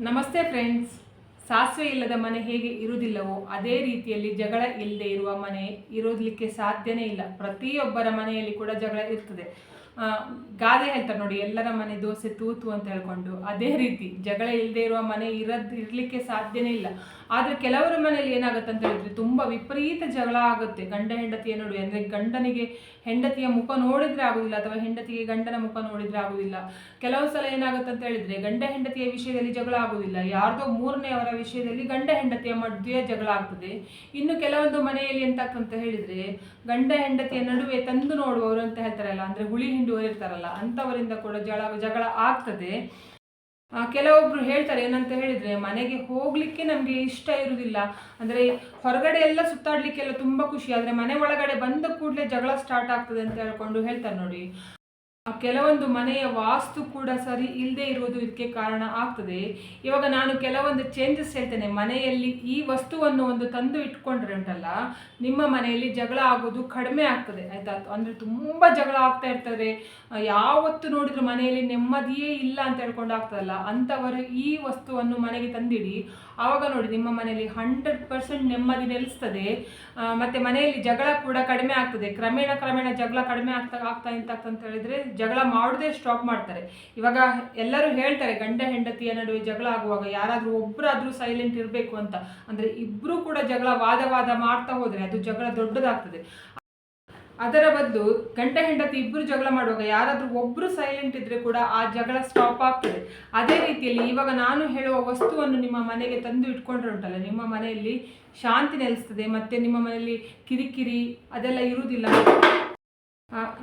ನಮಸ್ತೆ ಫ್ರೆಂಡ್ಸ್. ಸಾಸಿವೆ ಇಲ್ಲದ ಮನೆ ಹೇಗೆ ಇರುವುದಿಲ್ಲವೋ ಅದೇ ರೀತಿಯಲ್ಲಿ ಜಗಳ ಇಲ್ಲದೆ ಇರುವ ಮನೆ ಇರೋದಲಿಕ್ಕೆ ಸಾಧ್ಯನೇ ಇಲ್ಲ. ಪ್ರತಿಯೊಬ್ಬರ ಮನೆಯಲ್ಲಿ ಕೂಡ ಜಗಳ ಇರ್ತದೆ. ಗಾದೆ ಹೇಳ್ತಾರೆ ನೋಡಿ, ಎಲ್ಲರ ಮನೆ ದೋಸೆ ತೂತು ಅಂತ ಹೇಳ್ಕೊಂಡು. ಅದೇ ರೀತಿ, ಜಗಳ ಇಲ್ಲದೆ ಇರುವ ಮನೆ ಇರದ್, ಇರಲಿಕ್ಕೆ ಸಾಧ್ಯನೇ ಇಲ್ಲ. ಆದರೆ ಕೆಲವರ ಮನೆಯಲ್ಲಿ ಏನಾಗುತ್ತೆ ಅಂತ ಹೇಳಿದ್ರೆ ತುಂಬ ವಿಪರೀತ ಜಗಳ ಆಗುತ್ತೆ. ಗಂಡ ಹೆಂಡತಿಯ ನೋಡಿ ಅಂದರೆ ಗಂಡನಿಗೆ ಹೆಂಡತಿಯ ಮುಖ ನೋಡಿದ್ರೆ ಆಗುದಿಲ್ಲ, ಅಥವಾ ಹೆಂಡತಿಗೆ ಗಂಡನ ಮುಖ ನೋಡಿದ್ರೆ ಆಗುದಿಲ್ಲ. ಕೆಲವು ಸಲ ಏನಾಗುತ್ತೆ ಅಂತ ಹೇಳಿದ್ರೆ ಗಂಡ ಹೆಂಡತಿಯ ವಿಷಯದಲ್ಲಿ ಜಗಳ ಆಗೋದಿಲ್ಲ. ಯಾರ್ದೋ ಮೂರನೆಯವರ ವಿಷಯದಲ್ಲಿ ಗಂಡ ಹೆಂಡತಿಯ ಮಧ್ಯೆ ಜಗಳ ಆಗ್ತದೆ. ಇನ್ನು ಕೆಲವೊಂದು ಮನೆಯಲ್ಲಿ ಎಂತ ಅಂತ ಹೇಳಿದ್ರೆ ಗಂಡ ಹೆಂಡತಿಯ ನಡುವೆ ತಂದು ನೋಡುವವರು ಅಂತ ಹೇಳ್ತಾರಲ್ಲ, ಅಂದ್ರೆ ಹುಳಿ ಹಿಂಡುವವರು ಇರ್ತಾರಲ್ಲ ಅಂಥವರಿಂದ ಕೂಡ ಜಗಳ ಜಗಳ ಆಗ್ತದೆ. ಕೆಲವೊಬ್ರು ಹೇಳ್ತಾರೆ, ಏನಂತ ಹೇಳಿದ್ರೆ, ಮನೆಗೆ ಹೋಗ್ಲಿಕ್ಕೆ ನಮಗೆ ಇಷ್ಟ ಇರುವುದಿಲ್ಲ ಅಂದ್ರೆ ಹೊರಗಡೆ ಎಲ್ಲ ಸುತ್ತಾಡ್ಲಿಕ್ಕೆಲ್ಲ ತುಂಬಾ ಖುಷಿ, ಆದ್ರೆ ಮನೆ ಒಳಗಡೆ ಬಂದ ಕೂಡಲೇ ಜಗಳ ಸ್ಟಾರ್ಟ್ ಆಗ್ತದೆ ಅಂತ ಹೇಳ್ಕೊಂಡು ಹೇಳ್ತಾರೆ ನೋಡಿ. ಕೆಲವೊಂದು ಮನೆಯ ವಾಸ್ತು ಕೂಡ ಸರಿ ಇಲ್ಲದೆ ಇರುವುದು ಇದಕ್ಕೆ ಕಾರಣ ಆಗ್ತದೆ. ಇವಾಗ ನಾನು ಕೆಲವೊಂದು ಚೇಂಜಸ್ ಹೇಳ್ತೇನೆ. ಮನೆಯಲ್ಲಿ ಈ ವಸ್ತುವನ್ನು ಒಂದು ತಂದು ಇಟ್ಕೊಂಡ್ರೆ ಉಂಟಲ್ಲ, ನಿಮ್ಮ ಮನೆಯಲ್ಲಿ ಜಗಳ ಆಗೋದು ಕಡಿಮೆ ಆಗ್ತದೆ. ಆಯ್ತಾ? ಅಂದ್ರೆ ತುಂಬಾ ಜಗಳ ಆಗ್ತಾ ಇರ್ತದೆ. ಯಾವತ್ತು ನೋಡಿದ್ರು ಮನೆಯಲ್ಲಿ ನೆಮ್ಮದಿಯೇ ಇಲ್ಲ ಅಂತ ಹೇಳ್ಕೊಂಡು ಆಗ್ತದಲ್ಲ, ಅಂಥವರು ಈ ವಸ್ತುವನ್ನು ಮನೆಗೆ ತಂದಿಡಿ. ಆವಾಗ ನೋಡಿ ನಿಮ್ಮ ಮನೆಯಲ್ಲಿ ಹಂಡ್ರೆಡ್ ಪರ್ಸೆಂಟ್ ನೆಮ್ಮದಿ ನೆಲೆಸ್ತದೆ. ಮತ್ತೆ ಮನೆಯಲ್ಲಿ ಜಗಳ ಕೂಡ ಕಡಿಮೆ ಆಗ್ತದೆ. ಕ್ರಮೇಣ ಕ್ರಮೇಣ ಜಗಳ ಕಡಿಮೆ ಆಗ್ತಾ ಆಗ್ತಾ ಇಂತ ಆಗ್ತಾ ಅಂತ ಹೇಳಿದ್ರೆ ಜಗಳ ಮಾಡೋದೇ ಸ್ಟಾಪ್ ಮಾಡ್ತಾರೆ. ಇವಾಗ ಎಲ್ಲರೂ ಹೇಳ್ತಾರೆ, ಗಂಡ ಹೆಂಡತಿಯ ನಡುವೆ ಜಗಳ ಆಗುವಾಗ ಯಾರಾದರೂ ಒಬ್ಬರಾದರೂ ಸೈಲೆಂಟ್ ಇರಬೇಕು ಅಂತ. ಅಂದ್ರೆ ಇಬ್ಬರೂ ಕೂಡ ಜಗಳ ವಾದ ವಾದ ಮಾಡ್ತಾ ಹೋದರೆ ಅದು ಜಗಳ ದೊಡ್ಡದಾಗ್ತದೆ. ಅದರ ಬದಲು ಗಂಡ ಹೆಂಡತಿ ಇಬ್ಬರು ಜಗಳ ಮಾಡುವಾಗ ಯಾರಾದರೂ ಒಬ್ಬರು ಸೈಲೆಂಟ್ ಇದ್ದರೆ ಕೂಡ ಆ ಜಗಳ ಸ್ಟಾಪ್ ಆಗ್ತದೆ. ಅದೇ ರೀತಿಯಲ್ಲಿ ಇವಾಗ ನಾನು ಹೇಳುವ ವಸ್ತುವನ್ನು ನಿಮ್ಮ ಮನೆಗೆ ತಂದು ಇಟ್ಕೊಂಡ್ರೆ ಉಂಟಲ್ಲ, ನಿಮ್ಮ ಮನೆಯಲ್ಲಿ ಶಾಂತಿ ನೆಲೆಸ್ತದೆ ಮತ್ತೆ ನಿಮ್ಮ ಮನೆಯಲ್ಲಿ ಕಿರಿಕಿರಿ ಅದೆಲ್ಲ ಇರುವುದಿಲ್ಲ.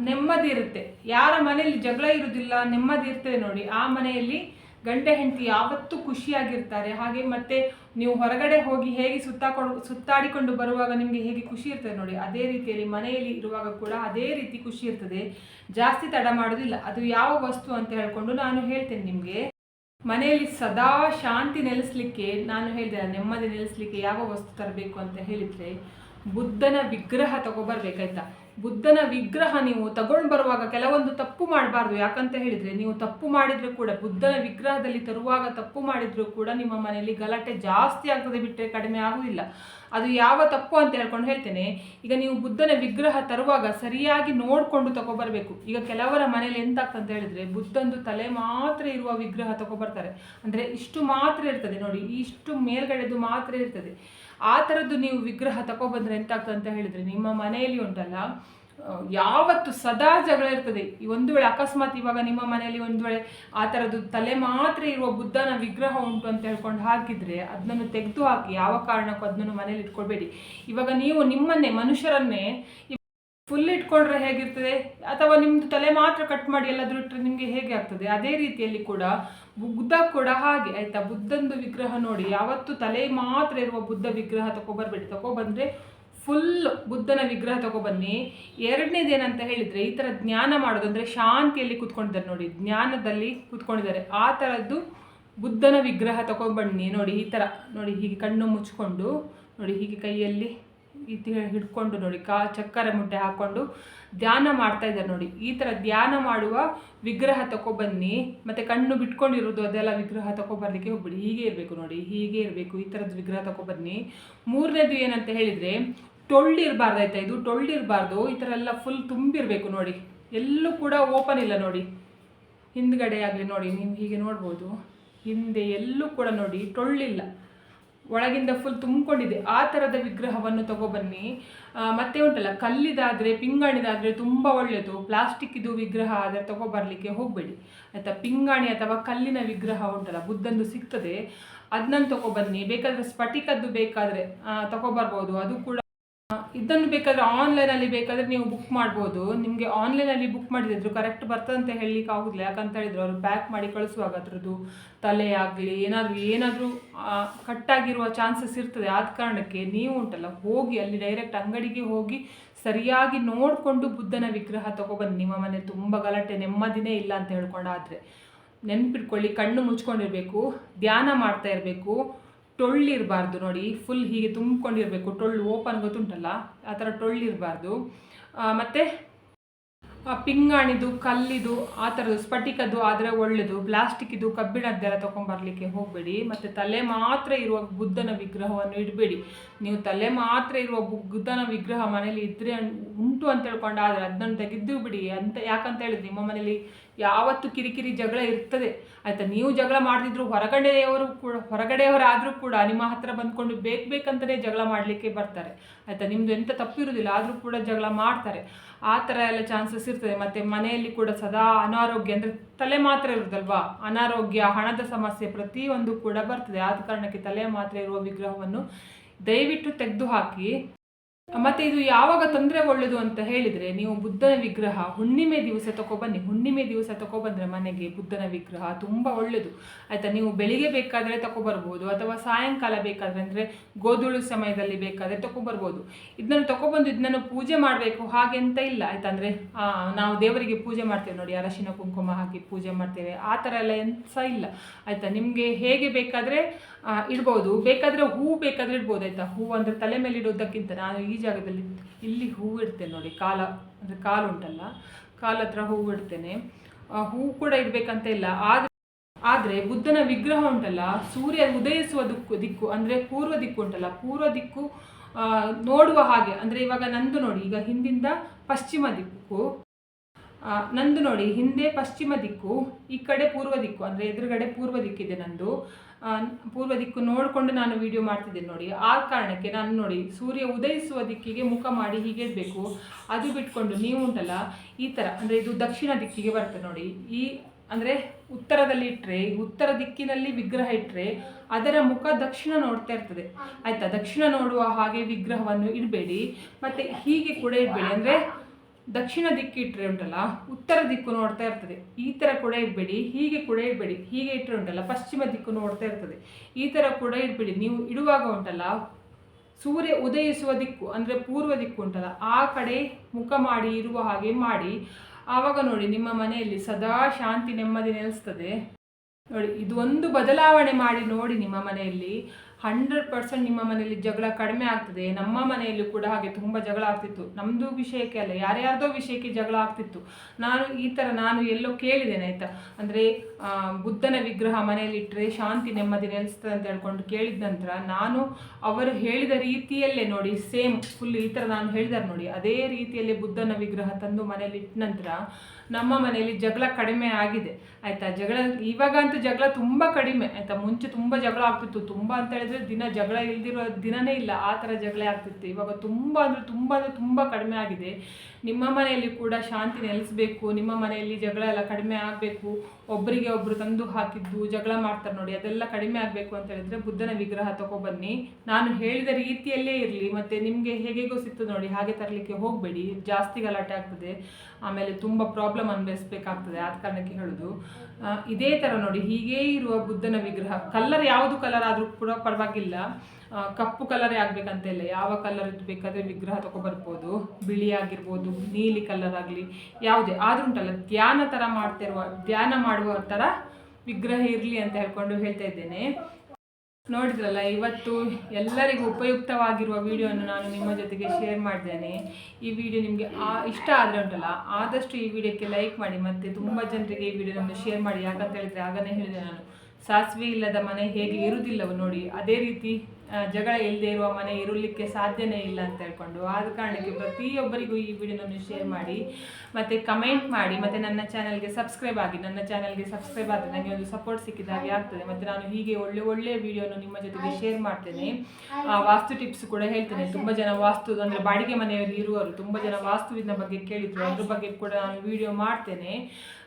ನೆಮ್ಮದಿ ಇರುತ್ತೆ. ಯಾರ ಮನೆಯಲ್ಲಿ ಜಗಳ ಇರುವುದಿಲ್ಲ, ನೆಮ್ಮದಿ ಇರ್ತದೆ ನೋಡಿ. ಆ ಮನೆಯಲ್ಲಿ ಗಂಡ ಹೆಂಡತಿ ಯಾವತ್ತೂ ಖುಷಿಯಾಗಿರ್ತಾರೆ. ಹಾಗೆ ಮತ್ತೆ ನೀವು ಹೊರಗಡೆ ಹೋಗಿ ಹೇಗೆ ಸುತ್ತಾಕೊಂಡು ಸುತ್ತಾಡಿಕೊಂಡು ಬರುವಾಗ ನಿಮಗೆ ಹೇಗೆ ಖುಷಿ ಇರ್ತದೆ ನೋಡಿ. ಅದೇ ರೀತಿಯಲ್ಲಿ ಮನೆಯಲ್ಲಿ ಇರುವಾಗ ಕೂಡ ಅದೇ ರೀತಿ ಖುಷಿ ಇರ್ತದೆ. ಜಾಸ್ತಿ ತಡ ಮಾಡೋದಿಲ್ಲ. ಅದು ಯಾವ ವಸ್ತು ಅಂತ ಹೇಳಿಕೊಂಡು ನಾನು ಹೇಳ್ತೇನೆ ನಿಮಗೆ. ಮನೆಯಲ್ಲಿ ಸದಾ ಶಾಂತಿ ನೆಲೆಸಲಿಕ್ಕೆ ನಾನು ಹೇಳಿದೆ ನೆಮ್ಮದಿ ನೆಲೆಸಲಿಕ್ಕೆ ಯಾವ ವಸ್ತು ತರಬೇಕು ಅಂತ ಹೇಳಿದ್ರೆ ಬುದ್ಧನ ವಿಗ್ರಹ ತಗೊಬರ್ಬೇಕಾಯ್ತಾ? ಬುದ್ಧನ ವಿಗ್ರಹ ನೀವು ತಗೊಂಡು ಬರುವಾಗ ಕೆಲವೊಂದು ತಪ್ಪು ಮಾಡಬಾರ್ದು. ಯಾಕಂತ ಹೇಳಿದ್ರೆ, ನೀವು ತಪ್ಪು ಮಾಡಿದರೂ ಕೂಡ, ಬುದ್ಧನ ವಿಗ್ರಹದಲ್ಲಿ ತರುವಾಗ ತಪ್ಪು ಮಾಡಿದರೂ ಕೂಡ ನಿಮ್ಮ ಮನೆಯಲ್ಲಿ ಗಲಾಟೆ ಜಾಸ್ತಿ ಆಗ್ತದೆ ಬಿಟ್ಟರೆ ಕಡಿಮೆ ಆಗುದಿಲ್ಲ ಅದು ಯಾವ ತಪ್ಪು ಅಂತ ಹೇಳ್ಕೊಂಡು ಹೇಳ್ತೇನೆ. ಈಗ ನೀವು ಬುದ್ಧನ ವಿಗ್ರಹ ತರುವಾಗ ಸರಿಯಾಗಿ ನೋಡ್ಕೊಂಡು ತಗೊಬರ್ಬೇಕು. ಈಗ ಕೆಲವರ ಮನೇಲಿ ಅಂತ ಹೇಳಿದ್ರೆ ಬುದ್ಧಂದು ತಲೆ ಮಾತ್ರ ಇರುವ ವಿಗ್ರಹ ತಗೊಬರ್ತಾರೆ. ಅಂದ್ರೆ ಇಷ್ಟು ಮಾತ್ರ ಇರ್ತದೆ ನೋಡಿ, ಇಷ್ಟು ಮೇಲ್ಗಡೆದು ಮಾತ್ರ ಇರ್ತದೆ. ಆ ಥರದ್ದು ನೀವು ವಿಗ್ರಹ ತಗೊಬಂದ್ರೆ ಎಂತ ಆಗ್ತದೆ ಅಂತ ಹೇಳಿದ್ರೆ ನಿಮ್ಮ ಮನೆಯಲ್ಲಿ ಉಂಟಲ್ಲ ಯಾವತ್ತು ಸದಾ ಜಗಳ ಇರ್ತದೆ. ಈ ಒಂದು ವೇಳೆ ಅಕಸ್ಮಾತ್ ಇವಾಗ ನಿಮ್ಮ ಮನೆಯಲ್ಲಿ ಒಂದು ವೇಳೆ ಆ ಥರದ್ದು ತಲೆ ಮಾತ್ರ ಇರುವ ಬುದ್ಧನ ವಿಗ್ರಹ ಉಂಟು ಅಂತ ಹೇಳ್ಕೊಂಡು ಹಾಕಿದ್ರೆ ಅದನ್ನು ತೆಗೆದು ಹಾಕಿ, ಯಾವ ಕಾರಣಕ್ಕೂ ಅದನ್ನು ಮನೇಲಿ ಇಟ್ಕೊಳ್ಬೇಡಿ. ಇವಾಗ ನೀವು ನಿಮ್ಮನ್ನೇ, ಮನುಷ್ಯರನ್ನೇ ಫುಲ್ ಇಟ್ಕೊಂಡ್ರೆ ಹೇಗಿರ್ತದೆ? ಅಥವಾ ನಿಮ್ದು ತಲೆ ಮಾತ್ರ ಕಟ್ ಮಾಡಿ ಎಲ್ಲಾದರೂ ಇಟ್ಟರೆ ನಿಮಗೆ ಹೇಗೆ ಆಗ್ತದೆ? ಅದೇ ರೀತಿಯಲ್ಲಿ ಕೂಡ ಬುದ್ಧ ಕೂಡ ಹಾಗೆ, ಆಯ್ತಾ? ಬುದ್ಧಂದು ವಿಗ್ರಹ ನೋಡಿ, ಯಾವತ್ತು ತಲೆ ಮಾತ್ರ ಇರುವ ಬುದ್ಧ ವಿಗ್ರಹ ತಗೊಬರ್ಬೇಡಿ ತಗೊಬಂದ್ರೆ ಫುಲ್ ಬುದ್ಧನ ವಿಗ್ರಹ ತಗೊಬನ್ನಿ ಎರಡನೇದೇನಂತ ಹೇಳಿದರೆ, ಈ ಥರ ಜ್ಞಾನ ಮಾಡೋದು ಅಂದರೆ ಶಾಂತಿಯಲ್ಲಿ ಕೂತ್ಕೊಂಡಿದ್ದಾರೆ ನೋಡಿ. ಜ್ಞಾನದಲ್ಲಿ ಕೂತ್ಕೊಂಡಿದ್ದಾರೆ. ಆ ಥರದ್ದು ಬುದ್ಧನ ವಿಗ್ರಹ ತಗೊಬನ್ನಿ ನೋಡಿ. ಈ ಥರ ನೋಡಿ, ಹೀಗೆ ಕಣ್ಣು ಮುಚ್ಕೊಂಡು ನೋಡಿ, ಹೀಗೆ ಕೈಯಲ್ಲಿ ಈ ಹಿಡ್ಕೊಂಡು ನೋಡಿ, ಕಾ ಚಕ್ಕರೆ ಮುಟ್ಟೆ ಹಾಕ್ಕೊಂಡು ಧ್ಯಾನ ಮಾಡ್ತಾ ಇದ್ದಾರೆ ನೋಡಿ. ಈ ಥರ ಧ್ಯಾನ ಮಾಡುವ ವಿಗ್ರಹ ತಗೊಬನ್ನಿ ಮತ್ತು ಕಣ್ಣು ಬಿಟ್ಕೊಂಡಿರೋದು ಅದೆಲ್ಲ ವಿಗ್ರಹ ತಗೊಬರ್ಲಿಕ್ಕೆ ಹೋಗ್ಬಿಡಿ. ಹೀಗೆ ಇರಬೇಕು ನೋಡಿ, ಹೀಗೆ ಇರಬೇಕು. ಈ ಥರದ್ದು ವಿಗ್ರಹ ತಗೊಬನ್ನಿ ಮೂರನೇದು ಏನಂತ ಹೇಳಿದರೆ ಟೊಳ್ಳಿರಬಾರ್ದು ಆಯ್ತಾ ಇದು ಟೊಳ್ಳಿರಬಾರ್ದು, ಈ ಥರ ಎಲ್ಲ ಫುಲ್ ತುಂಬಿರಬೇಕು ನೋಡಿ. ಎಲ್ಲೂ ಕೂಡ ಓಪನ್ ಇಲ್ಲ ನೋಡಿ. ಹಿಂದ್ಗಡೆ ಆಗಲಿ ನೋಡಿ ನೀವು ಹೀಗೆ ನೋಡ್ಬೋದು. ಹಿಂದೆ ಎಲ್ಲೂ ಕೂಡ ನೋಡಿ, ಟೊಳ್ಳಿಲ್ಲ. ಒಳಗಿಂದ ಫುಲ್ ತುಂಬಿಕೊಂಡಿದೆ. ಆ ಥರದ ವಿಗ್ರಹವನ್ನು ತಗೊಬನ್ನಿ. ಮತ್ತೆ ಉಂಟಲ್ಲ, ಕಲ್ಲಿದಾದರೆ, ಪಿಂಗಾಣಿದಾದರೆ ತುಂಬ ಒಳ್ಳೆಯದು ಪ್ಲಾಸ್ಟಿಕ್ ಇದು ವಿಗ್ರಹ ಆದರೆ ತಗೊಬರಲಿಕ್ಕೆ ಹೋಗಬೇಡಿ. ಆಯಿತಾ? ಪಿಂಗಾಣಿ ಅಥವಾ ಕಲ್ಲಿನ ವಿಗ್ರಹ ಉಂಟಲ್ಲ ಬುದ್ಧಂದು ಸಿಗ್ತದೆ. ಅದನ್ನ ತಗೊಬನ್ನಿ. ಬೇಕಾದರೆ ಸ್ಫಟಿಕದ್ದು ಬೇಕಾದರೆ ತಗೊಬರ್ಬೋದು. ಅದು ಕೂಡ ಇದನ್ನು ಬೇಕಾದರೆ ಆನ್ಲೈನಲ್ಲಿ ಬೇಕಾದರೆ ನೀವು ಬುಕ್ ಮಾಡ್ಬೋದು. ನಿಮಗೆ ಆನ್ಲೈನಲ್ಲಿ ಬುಕ್ ಮಾಡಿದ್ರು ಕರೆಕ್ಟ್ ಬರ್ತದಂತ ಹೇಳಲಿಕ್ಕೆ ಆಗುದಿಲ್ಲ. ಯಾಕಂತ ಹೇಳಿದ್ರು ಅವರು ಪ್ಯಾಕ್ ಮಾಡಿ ಕಳಿಸುವಾಗ ಅದ್ರದ್ದು ತಲೆ ಆಗಲಿ, ಏನಾದರೂ ಏನಾದರೂ ಕಟ್ಟಾಗಿರುವ ಚಾನ್ಸಸ್ ಇರ್ತದೆ. ಆದ ಕಾರಣಕ್ಕೆ ನೀವು ಉಂಟಲ್ಲ, ಹೋಗಿ ಅಲ್ಲಿ ಡೈರೆಕ್ಟ್ ಅಂಗಡಿಗೆ ಹೋಗಿ ಸರಿಯಾಗಿ ನೋಡಿಕೊಂಡು ಬುದ್ಧನ ವಿಗ್ರಹ ತಗೊಬನ್ನಿ. ನಿಮ್ಮ ಮನೆ ತುಂಬ ಗಲಾಟೆ, ನೆಮ್ಮದಿನೇ ಇಲ್ಲ ಅಂತ ಹೇಳ್ಕೊಂಡಾದರೆ. ನೆನ್ಪಿಟ್ಕೊಳ್ಳಿ, ಕಣ್ಣು ಮುಚ್ಕೊಂಡಿರಬೇಕು, ಧ್ಯಾನ ಮಾಡ್ತಾ ಇರಬೇಕು. ಟೊಳ್ಳಿರಬಾರ್ದು ನೋಡಿ ಫುಲ್ ಹೀಗೆ ತುಂಬಿಕೊಂಡಿರಬೇಕು. ಟೊಳ್ಳು ಓಪನ್ ಗೊತ್ತುಂಟಲ್ಲ, ಆ ಥರ ಟೊಳ್ಳಿರಬಾರ್ದು. ಮತ್ತು ಪಿಂಗಾಣಿದು, ಕಲ್ಲಿದು, ಆ ಥರದ್ದು, ಸ್ಫಟಿಕದ್ದು ಆದರೆ ಒಳ್ಳೆಯದು ಪ್ಲಾಸ್ಟಿಕ್ಕಿದು ಕಬ್ಬಿಣದ್ದೆಲ್ಲ ತೊಗೊಂಬರ್ಲಿಕ್ಕೆ ಹೋಗಬೇಡಿ. ಮತ್ತು ತಲೆ ಮಾತ್ರ ಇರುವ ಬುದ್ಧನ ವಿಗ್ರಹವನ್ನು ಇಡಬೇಡಿ. ನೀವು ತಲೆ ಮಾತ್ರ ಇರುವ ಬುದ್ಧನ ವಿಗ್ರಹ ಮನೇಲಿ ಇದ್ದರೆ ಉಂಟು ಅಂತ ಹೇಳ್ಕೊಂಡ ಆದರೆ ಅದನ್ನು ತೆಗೆದು ಬಿಡಿ ಅಂತ ಯಾಕಂತ ಹೇಳಿದ್ರೆ? ನಿಮ್ಮ ಮನೇಲಿ ಯಾವತ್ತು ಕಿರಿಕಿರಿ ಜಗಳ ಇರ್ತದೆ. ಆಯ್ತಾ, ನೀವು ಜಗಳ ಮಾಡ್ತಿದ್ರು ಹೊರಗಡೆಯವರು ಕೂಡ, ಹೊರಗಡೆಯವರಾದರೂ ಕೂಡ ನಿಮ್ಮ ಹತ್ರ ಬಂದ್ಕೊಂಡು ಬೇಕು ಬೇಕಂತಲೇ ಜಗಳ ಮಾಡಲಿಕ್ಕೆ ಬರ್ತಾರೆ. ಆಯ್ತಾ ನಿಮ್ಮದು ಎಂತ ತಪ್ಪಿರುವುದಿಲ್ಲ ಆದರೂ ಕೂಡ ಜಗಳ ಮಾಡ್ತಾರೆ. ಆ ಥರ ಎಲ್ಲ ಚಾನ್ಸಸ್ ಇರ್ತದೆ. ಮತ್ತು ಮನೆಯಲ್ಲಿ ಕೂಡ ಸದಾ ಅನಾರೋಗ್ಯ ಅಂದರೆ ತಲೆ ಮಾತ್ರ ಇರುವುದಲ್ವಾ ಅನಾರೋಗ್ಯ, ಹಣದ ಸಮಸ್ಯೆ ಪ್ರತಿಯೊಂದು ಕೂಡ ಬರ್ತದೆ. ಆದ ಕಾರಣಕ್ಕೆ ತಲೆ ಮಾತ್ರ ಇರುವ ವಿಗ್ರಹವನ್ನು ದಯವಿಟ್ಟು ತೆಗೆದು ಹಾಕಿ ಮತ್ತೆ ಇದು ಯಾವಾಗ ತೊಂದರೆ ಒಳ್ಳೆಯದು ಅಂತ ಹೇಳಿದರೆ, ನೀವು ಬುದ್ಧನ ವಿಗ್ರಹ, ಹುಣ್ಣಿಮೆ ದಿವಸ ತಗೊಬನ್ನಿ ಹುಣ್ಣಿಮೆ ದಿವಸ ತಗೊಬಂದ್ರೆ ಮನೆಗೆ ಬುದ್ಧನ ವಿಗ್ರಹ ತುಂಬ ಒಳ್ಳೆಯದು ಆಯಿತಾ, ನೀವು ಬೆಳಿಗ್ಗೆ ಬೇಕಾದರೆ ತಗೊಬರ್ಬೋದು ಅಥವಾ ಸಾಯಂಕಾಲ ಬೇಕಾದರೆ, ಅಂದರೆ ಗೋಧುಳು ಸಮಯದಲ್ಲಿ ಬೇಕಾದರೆ ತಗೊಬರ್ಬೋದು ಇದನ್ನು ತಗೊಬಂದು ಇದನ್ನು ಪೂಜೆ ಮಾಡಬೇಕು, ಹಾಗೆ ಅಂತ ಇಲ್ಲ. ಆಯ್ತಾ, ಅಂದರೆ ನಾವು ದೇವರಿಗೆ ಪೂಜೆ ಮಾಡ್ತೇವೆ ನೋಡಿ, ಅರಶಿನ ಕುಂಕುಮ ಹಾಕಿ ಪೂಜೆ ಮಾಡ್ತೇವೆ, ಆ ಥರ ಎಲ್ಲ ಎಂತ ಇಲ್ಲ. ಆಯಿತಾ, ನಿಮಗೆ ಹೇಗೆ ಬೇಕಾದರೆ ಇಡ್ಬೋದು. ಬೇಕಾದರೆ ಹೂ ಬೇಕಾದರೆ ಇಡ್ಬೋದು, ಆಯಿತಾ. ಹೂ ಅಂದರೆ ತಲೆ ಮೇಲೆ ಇಡೋದಕ್ಕಿಂತ ನಾನು ಈ ಜಾಗದಲ್ಲಿ ಇಲ್ಲಿ ಹೂವು ಇಡ್ತೇನೆ ನೋಡಿ ಕಾಲ ಅಂದರೆ ಕಾಲು ಉಂಟಲ್ಲ ಕಾಲ ಹತ್ರ ಹೂವು ಇಡ್ತೇನೆ. ಆ, ಹೂ ಕೂಡ ಇಡಬೇಕಂತ ಇಲ್ಲ ಆದರೆ ಆದರೆ ಬುದ್ಧನ ವಿಗ್ರಹ ಉಂಟಲ್ಲ ಸೂರ್ಯ ಉದಯಿಸುವ ದಿಕ್ಕು ದಿಕ್ಕು ಅಂದರೆ ಪೂರ್ವ ದಿಕ್ಕು ಉಂಟಲ್ಲ ಪೂರ್ವ ದಿಕ್ಕು ನೋಡುವ ಹಾಗೆ ಅಂದರೆ ಇವಾಗ ನಂದು ನೋಡಿ ಈಗ ಹಿಂದಿಂದ ಪಶ್ಚಿಮ ದಿಕ್ಕು. ನಂದು ನೋಡಿ, ಹಿಂದೆ ಪಶ್ಚಿಮ ದಿಕ್ಕು, ಈ ಕಡೆ ಪೂರ್ವ ದಿಕ್ಕು, ಅಂದರೆ ಎದುರುಗಡೆ ಪೂರ್ವ ದಿಕ್ಕಿದೆ ನಂದು. ಪೂರ್ವ ದಿಕ್ಕು ನೋಡಿಕೊಂಡು ನಾನು ವಿಡಿಯೋ ಮಾಡ್ತಿದ್ದೇನೆ ನೋಡಿ. ಆ ಕಾರಣಕ್ಕೆ ನಾನು ನೋಡಿ, ಸೂರ್ಯ ಉದಯಿಸುವ ದಿಕ್ಕಿಗೆ ಮುಖ ಮಾಡಿ ಹೀಗೆ ಇರಬೇಕು ಅದು ಬಿಟ್ಕೊಂಡು ನೀವು ಉಂಟಲ್ಲ, ಈ ಥರ ಅಂದರೆ ಇದು ದಕ್ಷಿಣ ದಿಕ್ಕಿಗೆ ಬರುತ್ತೆ ನೋಡಿ. ಈ, ಅಂದರೆ ಉತ್ತರದಲ್ಲಿ ಇಟ್ಟರೆ ಉತ್ತರ ದಿಕ್ಕಿನಲ್ಲಿ ವಿಗ್ರಹ ಇಟ್ಟರೆ ಅದರ ಮುಖ ದಕ್ಷಿಣ ನೋಡ್ತಾ ಇರ್ತದೆ. ಆಯಿತಾ? ದಕ್ಷಿಣ ನೋಡುವ ಹಾಗೆ ವಿಗ್ರಹವನ್ನು ಇಡಬೇಡಿ. ಮತ್ತು ಹೀಗೆ ಕೂಡ ಇಡಬೇಡಿ. ಅಂದರೆ ದಕ್ಷಿಣ ದಿಕ್ಕು ಇಟ್ಟರೆ ಉಂಟಲ್ಲ, ಉತ್ತರ ದಿಕ್ಕು ನೋಡ್ತಾ ಇರ್ತದೆ. ಈ ಥರ ಕೂಡ ಇಡಬೇಡಿ, ಹೀಗೆ ಕೂಡ ಇಡಬೇಡಿ, ಹೀಗೆ ಇಟ್ಟರೆ ಉಂಟಲ್ಲ, ಪಶ್ಚಿಮ ದಿಕ್ಕು ನೋಡ್ತಾ ಇರ್ತದೆ. ಈ ಥರ ಕೂಡ ಇಡಬೇಡಿ. ನೀವು ಇಡುವಾಗ ಉಂಟಲ್ಲ, ಸೂರ್ಯ ಉದಯಿಸುವ ದಿಕ್ಕು, ಅಂದರೆ ಪೂರ್ವ ದಿಕ್ಕು ಉಂಟಲ್ಲ, ಆ ಕಡೆ ಮುಖ ಮಾಡಿ, ಇರುವ ಹಾಗೆ ಮಾಡಿ. ಆವಾಗ ನೋಡಿ, ನಿಮ್ಮ ಮನೆಯಲ್ಲಿ ಸದಾ ಶಾಂತಿ ನೆಮ್ಮದಿ ನೆಲೆಸ್ತದೆ. ನೋಡಿ, ಇದು ಒಂದು ಬದಲಾವಣೆ ಮಾಡಿ ನೋಡಿ ನಿಮ್ಮ ಮನೆಯಲ್ಲಿ. ಹಂಡ್ರೆಡ್ ಪರ್ಸೆಂಟ್ ನಿಮ್ಮ ಮನೆಯಲ್ಲಿ ಜಗಳ ಕಡಿಮೆ ಆಗ್ತದೆ. ನಮ್ಮ ಮನೆಯಲ್ಲೂ ಕೂಡ ಹಾಗೆ ತುಂಬ ಜಗಳ ಆಗ್ತಿತ್ತು. ನಮ್ಮದು ವಿಷಯಕ್ಕೆ ಅಲ್ಲ, ಯಾರ್ಯಾರ್ದೋ ವಿಷಯಕ್ಕೆ ಜಗಳ ಆಗ್ತಿತ್ತು. ನಾನು ಈ ಥರ ನಾನು ಎಲ್ಲೋ ಕೇಳಿದ್ದೇನೆ, ಆಯಿತಾ? ಅಂದರೆ ಬುದ್ಧನ ವಿಗ್ರಹ ಮನೆಯಲ್ಲಿ ಇಟ್ಟರೆ ಶಾಂತಿ, ನೆಮ್ಮದಿ ನೆಲೆಸ್ತದೆ ಅಂತ ಹೇಳ್ಕೊಂಡು ಕೇಳಿದ ನಂತರ ನಾನು ಅವರು ಹೇಳಿದ ರೀತಿಯಲ್ಲೇ ನೋಡಿ ಸೇಮ್ ಫುಲ್ ಈ ಥರ ನಾನು ಹೇಳಿದಾರೆ ನೋಡಿ. ಅದೇ ರೀತಿಯಲ್ಲಿ ಬುದ್ಧನ ವಿಗ್ರಹ ತಂದು ಮನೆಯಲ್ಲಿ ಇಟ್ಟ ನಂತರ ನಮ್ಮ ಮನೆಯಲ್ಲಿ ಜಗಳ ಕಡಿಮೆ ಆಗಿದೆ. ಆಯಿತಾ? ಜಗಳ, ಇವಾಗ ಜಗಳ ತುಂಬ ಕಡಿಮೆ, ಆಯಿತಾ? ಮುಂಚೆ ತುಂಬ ಜಗಳ ಆಗ್ತಿತ್ತು. ತುಂಬ ಅಂತ ಹೇಳಿದ್ರೆ ದಿನ ಜಗಳ ಇಲ್ದಿರೋ ದಿನನೇ ಇಲ್ಲ. ಆ ಥರ ಜಗಳ ಆಗ್ತಿತ್ತು. ಇವಾಗ ತುಂಬ ಅಂದರೆ ತುಂಬ ಅಂದರೆ ತುಂಬ ಕಡಿಮೆ ಆಗಿದೆ. ನಿಮ್ಮ ಮನೆಯಲ್ಲಿ ಕೂಡ ಶಾಂತಿ ನೆಲೆಸಬೇಕು. ನಿಮ್ಮ ಮನೆಯಲ್ಲಿ ಜಗಳ ಎಲ್ಲ ಕಡಿಮೆ ಆಗಬೇಕು. ಒಬ್ಬರಿಗೆ ಒಬ್ಬರು ತಂದು ಹಾಕಿದ್ದು, ಜಗಳ ಮಾಡ್ತಾರೆ ನೋಡಿ, ಅದೆಲ್ಲ ಕಡಿಮೆ ಆಗಬೇಕು ಅಂತ ಹೇಳಿದ್ರೆ ಬುದ್ಧನ ವಿಗ್ರಹ ತಗೊಬನ್ನಿ ನಾನು ಹೇಳಿದ ರೀತಿಯಲ್ಲೇ ಇರಲಿ, ಮತ್ತು ನಿಮಗೆ ಹೇಗೆಗೋ ಸಿಕ್ತು ನೋಡಿ, ಹಾಗೆ ತರಲಿಕ್ಕೆ ಹೋಗಬೇಡಿ, ಜಾಸ್ತಿ ಗಲಾಟೆ ಆಗ್ತದೆ. ಆಮೇಲೆ ತುಂಬ ಪ್ರಾಬ್ಲಮ್ ಅನ್ಭವಿಸ್ಬೇಕಾಗ್ತದೆ ಆದ ಕಾರಣಕ್ಕೆ ಹೇಳೋದು. ಇದೇ ಥರ ನೋಡಿ, ಹೀಗೇ ಇರುವ ಬುದ್ಧನ ವಿಗ್ರಹ ಕಲರ್ ಯಾವುದು ಕಲರ್ ಆದರೂ ಕೂಡ ಪರವಾಗಿಲ್ಲ. ಕಪ್ಪು ಕಲರೇ ಆಗಬೇಕಂತ ಇಲ್ಲ. ಯಾವ ಕಲರ್ ಬೇಕಾದರೆ ವಿಗ್ರಹ ತಗೊಬರ್ಬೋದು ಬಿಳಿ ಆಗಿರ್ಬೋದು ನೀಲಿ ಕಲರ್ ಆಗಲಿ, ಯಾವುದೇ. ಆದ್ರೂ ಉಂಟಲ್ಲ, ಧ್ಯಾನ ಥರ ಮಾಡ್ತಿರುವ, ಧ್ಯಾನ ಮಾಡುವ ಥರ ವಿಗ್ರಹ ಇರಲಿ ಅಂತ ಹೇಳ್ಕೊಂಡು ಹೇಳ್ತಾ ಇದ್ದೇನೆ. ನೋಡಿದ್ರಲ್ಲ, ಇವತ್ತು ಎಲ್ಲರಿಗೂ ಉಪಯುಕ್ತವಾಗಿರುವ ವಿಡಿಯೋವನ್ನು ನಾನು ನಿಮ್ಮ ಜೊತೆಗೆ ಶೇರ್ ಮಾಡಿದ್ದೇನೆ ಈ ವಿಡಿಯೋ ನಿಮಗೆ ಆ, ಇಷ್ಟ ಆದರೆ ಉಂಟಲ್ಲ, ಆದಷ್ಟು ಈ ವಿಡಿಯೋಕ್ಕೆ ಲೈಕ್ ಮಾಡಿ ಮತ್ತು ತುಂಬ ಜನರಿಗೆ ಈ ವಿಡಿಯೋನನ್ನು ಶೇರ್ ಮಾಡಿ. ಯಾಕಂತ ಹೇಳಿದರೆ, ಆಗನೇ ಹೇಳಿದೆ ನಾನು, ಸಾಸಿವೆ ಇಲ್ಲದ ಮನೆ ಹೇಗೆ ಇರುವುದಿಲ್ಲವೋ ನೋಡಿ, ಅದೇ ರೀತಿ ಜಗಳ ಇಲ್ಲದೆ ಇರುವ ಮನೆ ಇರಲಿಕ್ಕೆ ಸಾಧ್ಯನೇ ಇಲ್ಲ ಅಂತ ಹೇಳ್ಕೊಂಡು ಆದ ಕಾರಣಕ್ಕೆ ಪ್ರತಿಯೊಬ್ಬರಿಗೂ ಈ ವಿಡಿಯೋನನ್ನು ಶೇರ್ ಮಾಡಿ ಮತ್ತು ಕಮೆಂಟ್ ಮಾಡಿ ಮತ್ತು ನನ್ನ ಚಾನಲ್ಗೆ ಸಬ್ಸ್ಕ್ರೈಬ್ ಆಗಿ ನನ್ನ ಚಾನಲ್ಗೆ ಸಬ್ಸ್ಕ್ರೈಬ್ ಆದರೆ ನನಗೆ ಒಂದು ಸಪೋರ್ಟ್ ಸಿಕ್ಕಿದ ಹಾಗೆ ಆಗ್ತದೆ. ಮತ್ತು ನಾನು ಹೀಗೆ ಒಳ್ಳೆ ಒಳ್ಳೆಯ ವಿಡಿಯೋನ ನಿಮ್ಮ ಜೊತೆಗೆ ಶೇರ್ ಮಾಡ್ತೇನೆ. ಆ, ವಾಸ್ತು ಟಿಪ್ಸ್ ಕೂಡ ಹೇಳ್ತೇನೆ. ತುಂಬ ಜನ ವಾಸ್ತು ಅಂದರೆ ಬಾಡಿಗೆ ಮನೆಯಲ್ಲಿ ಇರುವವರು ತುಂಬ ಜನ ವಾಸ್ತುವಿನ ಬಗ್ಗೆ ಕೇಳಿದ್ರು. ಅದ್ರ ಬಗ್ಗೆ ಕೂಡ ನಾನು ವಿಡಿಯೋ ಮಾಡ್ತೇನೆ.